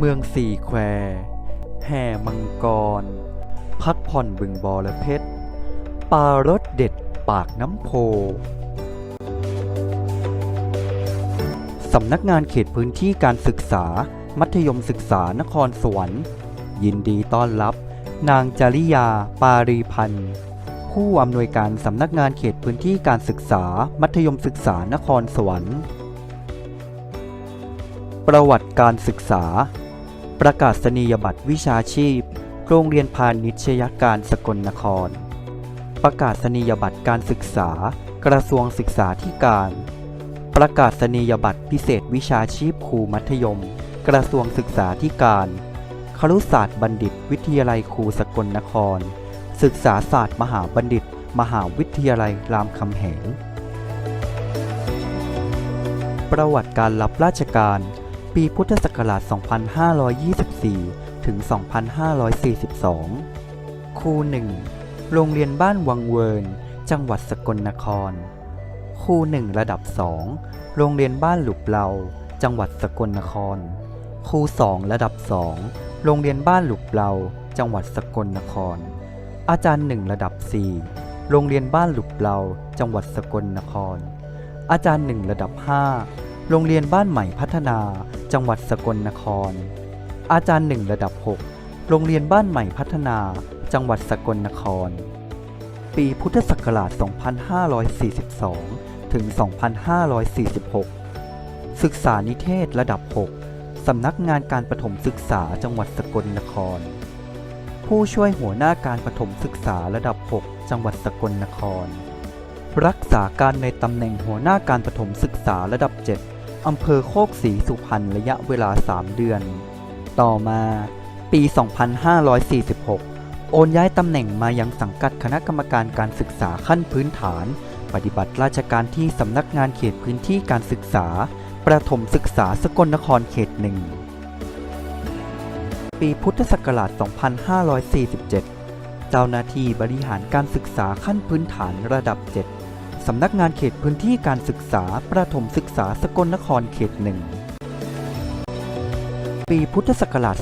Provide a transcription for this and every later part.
เมืองสี่แควแห่มังกร พักผ่อนบึงบอระเพ็ดปลารสเด็ดปากน้ำโพ สำนักงานเขตพื้นที่การศึกษา มัธยมศึกษานครสวรรค์ ยินดีต้อนรับ นางจริยา ปารีพันธ์ ผู้อำนวยการสำนักงานเขตพื้นที่การศึกษา มัธยมศึกษานครสวรรค์ ประวัติการศึกษา ประกาศนียบัตรวิชาชีพ โรงเรียนพาณิชยการสกลนคร ประกาศนียบัตรการศึกษา กระทรวงศึกษาธิการ ประกาศนียบัตรพิเศษวิชาชีพครูมัธยม กระทรวงศึกษาธิการครุศาสตร์บัณฑิต วิทยาลัยครูสกลนคร ศึกษาศาสตร์มหาบัณฑิต มหาวิทยาลัยรามคำแหง ประวัติการรับราชการ ปีพุทธศักราช 2524 ถึง 2542ครู1โรงเรียนบ้านวังเวิร์น จังหวัดสกลนครครู1ระดับ2โรงเรียนบ้านหลุบเลาจังหวัดสกลนครครู2ระดับ2โรงเรียนบ้านหลุบเลาจังหวัดสกลนคร อาจารย์1ระดับ4โรงเรียนบ้านหลุบเลาจังหวัดสกลนคร อาจารย์1ระดับ5โรงเรียนบ้านใหม่พัฒนา จังหวัดสกลนคร อาจารย์1ระดับ 6 โรงเรียนบ้านใหม่พัฒนา จังหวัดสกลนคร ปีพุทธศักราช 2542 ถึง 2546 ศึกษานิเทศระดับ 6 สำนักงานการประถมศึกษาจังหวัดสกลนคร ผู้ช่วยหัวหน้าการประถมศึกษาระดับ 6 จังหวัดสกลนคร รักษาการในตำแหน่งหัวหน้าการประถมศึกษาระดับ 7 อำเภอโคกศรีสุพรรณระยะเวลา 3 เดือน ต่อมาปี 2546 โอนย้ายตำแหน่งมายังสังกัดคณะกรรมการการศึกษาขั้นพื้นฐาน ปฏิบัติราชการที่สำนักงานเขตพื้นที่การศึกษา ประถมศึกษาสกลนครเขตหนึ่ง ปีพุทธศักราช 2547 เจ้าหน้าที่บริหารการศึกษาขั้นพื้นฐานระดับ 7 สำนักงานเขตพื้นที่การศึกษา ประถมศึกษาสกลนครเขตหนึ่ง ปีพุทธศักราช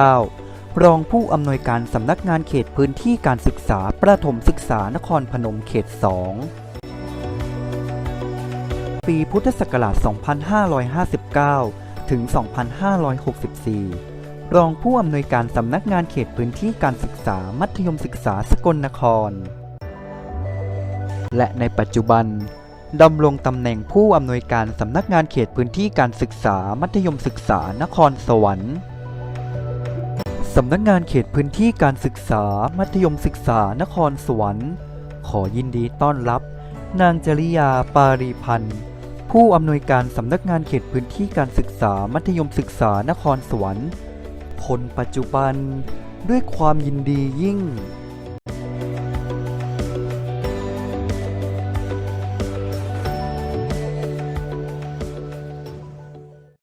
2549 รองผู้อำนวยการสำนักงานเขตพื้นที่การศึกษา ประถมศึกษานครพนมเขต 2 ปีพุทธศักราช 2559 ถึง 2564รองผู้อำนวยการสำนักงานเขตพื้นที่การศึกษามัธยมศึกษาสกลนคร และในปัจจุบันดำรงตำแหน่งผู้อำนวยการสำนักงานเขตพื้นที่การศึกษามัธยมศึกษานครสวรรค์สำนักงานเขตพื้นที่การศึกษามัธยมศึกษานครสวรรค์ ขอยินดีต้อนรับ นางจริยาปารีพันธ์ผู้อำนวยการสำนักงานเขตพื้นที่การศึกษามัธยมศึกษานครสวรรค์คนปัจจุบันด้วยความยินดียิ่ง